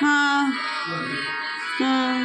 ਹਾਂ ਹਾਂ।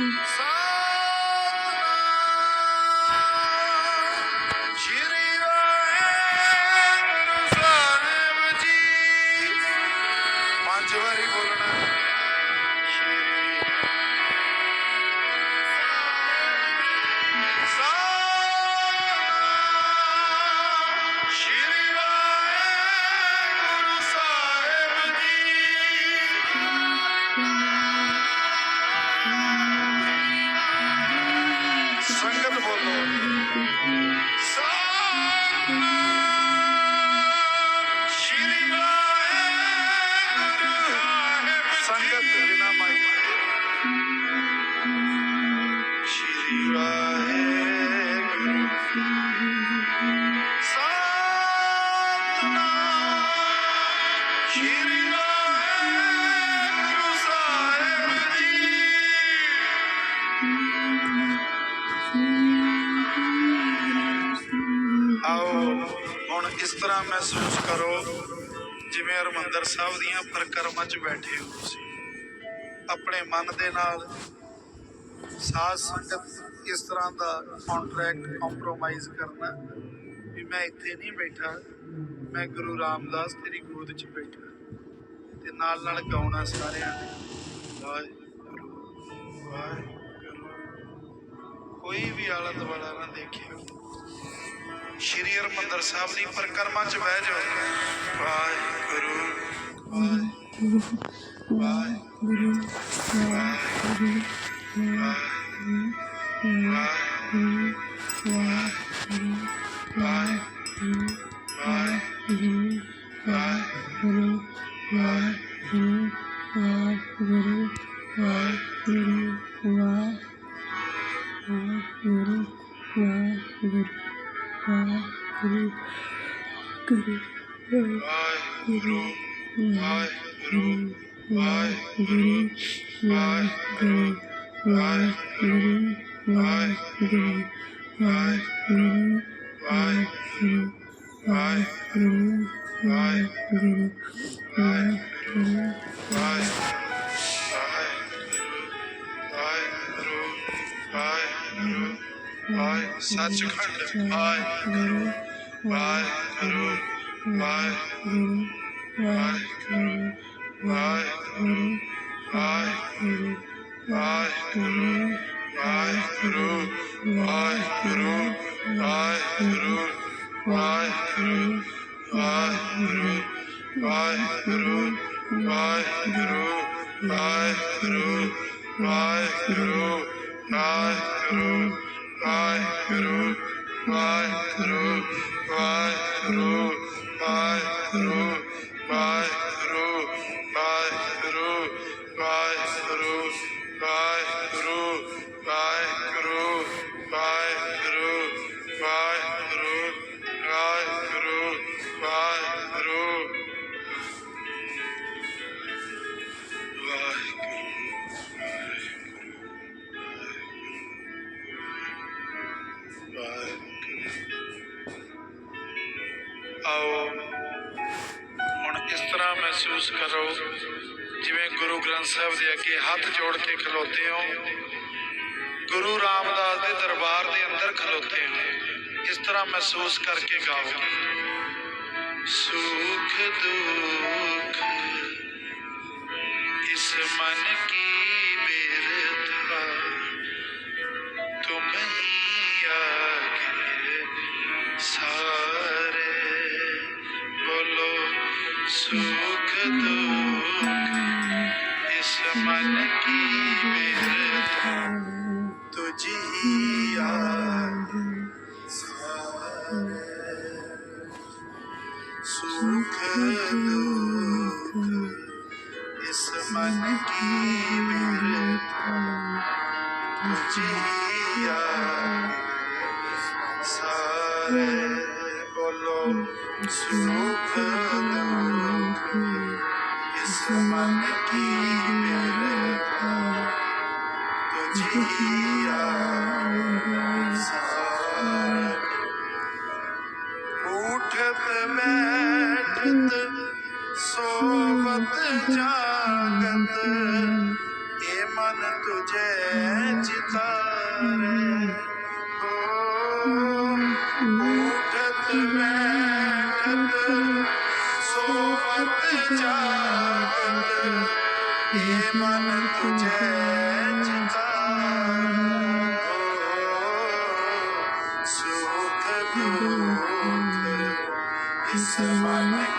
ਇਸ ਤਰ੍ਹਾਂ ਮਹਿਸੂਸ ਕਰੋ, ਜਿਵੇਂ ਹਰਮੰਦਰ ਸਾਹਿਬ ਦੀਆਂ ਪ੍ਰਕਰਮਾਂ 'ਚ ਬੈਠੇ ਹੋ ਤੁਸੀਂ। ਆਪਣੇ ਮਨ ਦੇ ਨਾਲ ਸਾਧ ਸੰਗਤ ਇਸ ਤਰ੍ਹਾਂ ਦਾ ਕੰਟਰੈਕਟ ਕੰਪਰੋਮਾਈਜ਼ ਕਰਨਾ ਵੀ ਮੈਂ ਇੱਥੇ ਨਹੀਂ ਬੈਠਾ, ਮੈਂ ਗੁਰੂ ਰਾਮਦਾਸ ਤੇਰੀ ਗੋਦ 'ਚ ਬੈਠਾ। ਤੇ ਨਾਲ ਨਾਲ ਗਾਉਣਾ ਸਾਰਿਆਂ ਨੇ। ਵਾਹਿਗੁਰੂ। ਵਾਹਿਗੁਰੂ ਕੋਈ ਵੀ ਆਲਾ ਦੁਆਲਾ ਨਾ ਦੇਖਿਓ। ਸ਼੍ਰੀ ਹਰਿਮੰਦਰ ਸਾਹਿਬ ਦੀ ਪਰਿਕਰਮਾ 'ਚ ਬਹਿ ਜਾਓ। ਵਾਹਿਗੁਰੂ। ਵਾਹਿਗੁਰੂ। ਵਾਹਿਗੁਰੂ। ਵਾਹਿਗੁਰੂ। ਵਾਹਿਗੁਰੂ। ਵਾਹਿਗੁਰੂ ਵਾਹਿਗੁਰੂ ਵਾਹਿਗੁਰੂ ਵਾਹਿਗੁਰੂ ਵਾਹਿਗੁਰੂ ਵਾਹਿਗੁਰੂ ਵਾਹਿਗੁਰੂ ਵਾਹਿਗੁਰੂ ਵਾਹਿਗੁਰੂ ਵਾਹਿਗੁਰੂ ਵਾਹਿਗੁਰੂ ਵਾਹਿਗੁਰੂ ਵਾਹਿ ਸੱਚਖੰਡ ਵਾਹਿਗੁਰੂ ਵਾਹਿਗੁਰੂ ਵਾਹਿਗੁਰੂ ਵਾਹਿਗੁਰੂ ਵਾਹਿਗੁਰੂ ਵਾਹਿਗੁਰੂ ਵਾਹਿਗੁਰੂ ਵਾਹਿਗੁਰੂ ਵਾਹਿਗੁਰੂ ਵਾਹਿਗੁਰੂ ਵਾਹਿਗੁਰੂ ਵਾਹਿਗੁਰੂ ਵਾਹਿਗੁਰੂ ਵਾਹਿਗੁਰੂ ਵਾਹਿਗੁਰੂ ਵਾਹਿਗੁਰੂ ਵਾਹਿਗੁਰੂ ਵਾਹਿਗੁਰੂ ਵਾਹਿਗੁਰੂ ਵਾਹਿਗੁਰੂ ਵਾਹਿਗੁਰੂ ਮਹਿਸੂਸ ਕਰੋ, ਜਿਵੇਂ ਗੁਰੂ ਗ੍ਰੰਥ ਸਾਹਿਬ ਦੇ ਅੱਗੇ ਹੱਥ ਜੋੜ ਕੇ ਖਲੋਤੇ ਹੋ। ਗੁਰੂ ਰਾਮਦਾਸ ਦੇ ਦਰਬਾਰ ਦੇ ਅੰਦਰ ਖਲੋਤੇ ਹੋ। ਇਸ ਤਰ੍ਹਾਂ ਮਹਿਸੂਸ ਕਰਕੇ ਗਾਓ। ਸੁਖ ਦੁਖ, ਇਸ ਮਨ ਕੀ ਬੇਰਤਾ ਤੁਮ ਹੀ ਆਗੇ ਸਾਰੇ ਬੋਲੋ, ਸੁਖ ਤੂੰ ਇਸ ਮਨ ਕੀ ਮਿਹਰ ਤੁਝ ਹੀ ਯਾਦ उठत बैठत सोवत जागत मन तुझे चितारे हो उठत बैठत सोवत जागत ये मन तुझे Selamat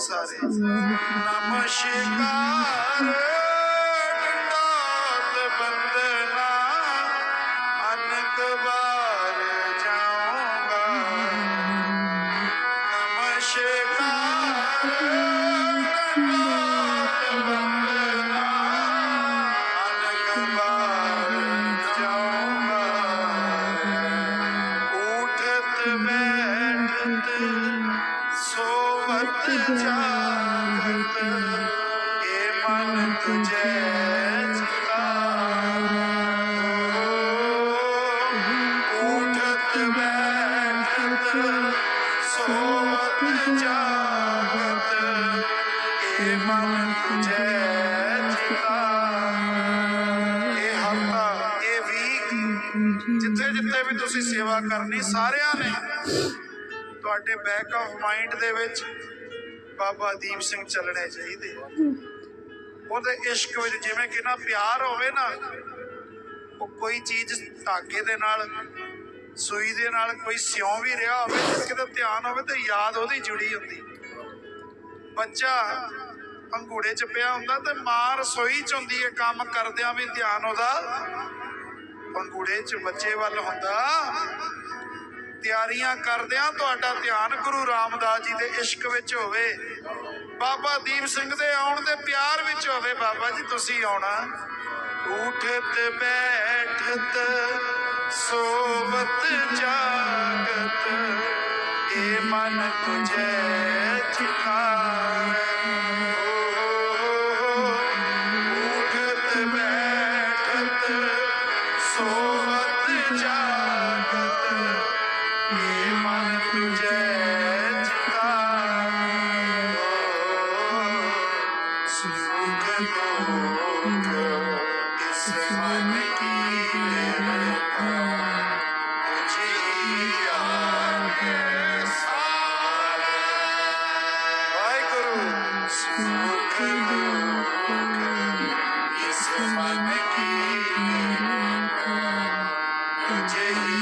ਸਾਰੇ। ਨਮਸਕਾਰ। ਡਾਲ ਬੰਦਨਾ। ਅਨੰਤ ਵਾਰ ਜਾਊਂਗਾ। ਨਮਸਕਾਰ। ਡਾਲ ਬੰਦਨਾ। ਅਨੰਤ ਵਾਰ ਜਾਊਂਗਾ। ਉਠਤ ਬੈਠਤ ਸੋ ਜਿੱਥੇ ਜਿੱਥੇ ਵੀ ਤੁਸੀਂ ਸੇਵਾ ਕਰਨੀ ਸਾਰਿਆਂ ਨੇ ਤੁਹਾਡੇ ਬੈਕ ਆਫ ਮਾਈਂਡ ਦੇ ਵਿੱਚ ਬਾਬਾ ਦੀਪ ਸਿੰਘ ਚੱਲਣੇ ਚਾਹੀਦੇ। ਉਹਦੇ ਇਸ਼ਕ ਵਿੱਚ ਜਿਵੇਂ ਕਿ ਨਾ ਪਿਆਰ ਹੋਵੇ ਨਾ ਉਹ ਕੋਈ ਚੀਜ਼ ਧਾਗੇ ਦੇ ਨਾਲ ਸੂਈ ਦੇ ਨਾਲ ਕੋਈ ਸਿਉਂ ਵੀ ਰਿਹਾ ਹੋਵੇ ਤੇ ਕਿਤੇ ਧਿਆਨ ਹੋਵੇ ਤੇ ਯਾਦ ਉਹਦੀ ਜੁੜੀ ਹੁੰਦੀ। ਬੱਚਾ ਅੰਗੂੜੇ 'ਚ ਪਿਆ ਹੁੰਦਾ ਤੇ ਮਾਂ ਰਸੋਈ 'ਚ ਹੁੰਦੀ ਹੈ ਕੰਮ ਕਰਦਿਆਂ ਵੀ ਧਿਆਨ ਉਹਦਾ ਅੰਗੂੜੇ 'ਚ ਬੱਚੇ ਵੱਲ ਹੁੰਦਾ। ਤਿਆਰੀਆਂ ਕਰਦਿਆਂ ਤੁਹਾਡਾ ਧਿਆਨ ਗੁਰੂ ਰਾਮਦਾਸ ਜੀ ਦੇ ਇਸ਼ਕ ਵਿੱਚ ਹੋਵੇ। ਬਾਬਾ ਦੀਪ ਸਿੰਘ ਦੇ ਆਉਣ ਦੇ ਪਿਆਰ ਵਿੱਚ ਹੋਵੇ। ਬਾਬਾ ਜੀ, ਤੁਸੀਂ ਆਉਣਾ। ਉਠਤ ਬੈਠਤ ਸੋਵਤ ਜਾਗਤ, ਇਹ ਮਨ ਤੁਝੇ DJ.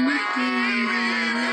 Mickey.